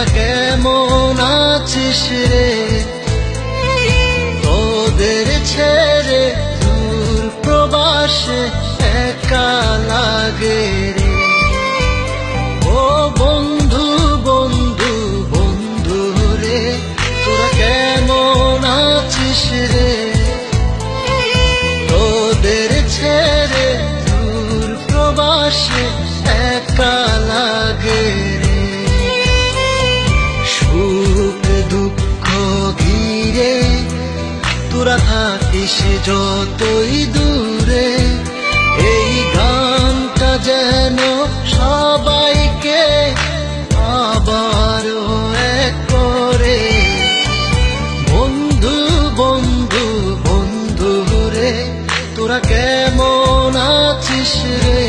তোরা কেমন আছিস রে? তোদের ছেড়ে দূর প্রবাসে ভাবিস যতই দূরে, এই গানটা যেন সবাইকে আবার এক করে। বন্ধু বন্ধু বন্ধু রে, তোরা কেমন আছিস রে?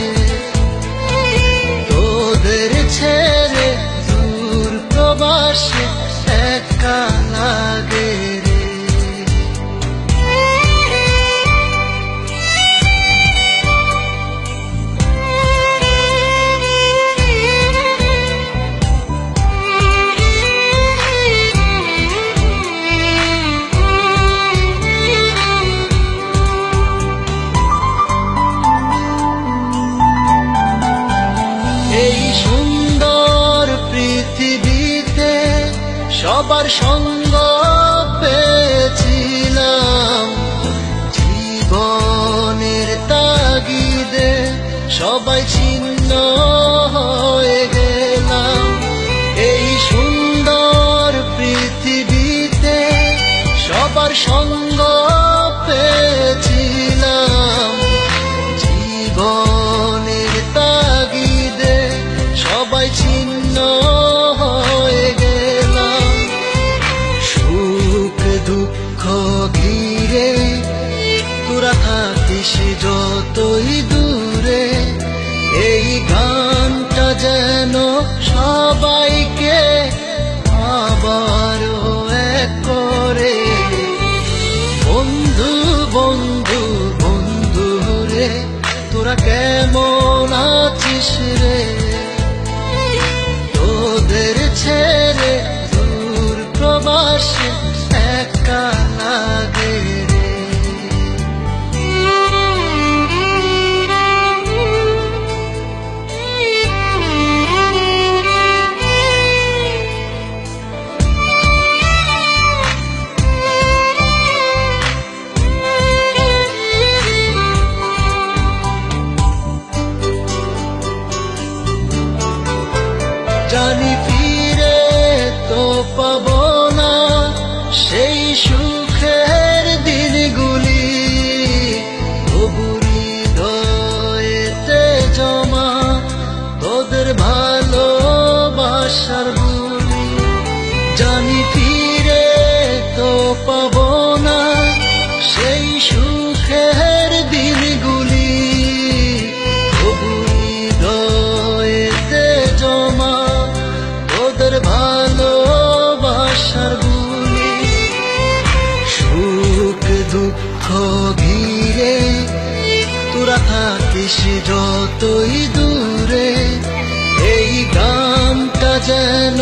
সবার সঙ্গ পেয়েছিলাম। জীবনের তাগিদে সবাই ছিন্ন সবাইকে আবারও এক করে জানি ফিরে তো পাব পথ ঘিরে তোরা থাকিস যতই দূরে এই গানটা যেন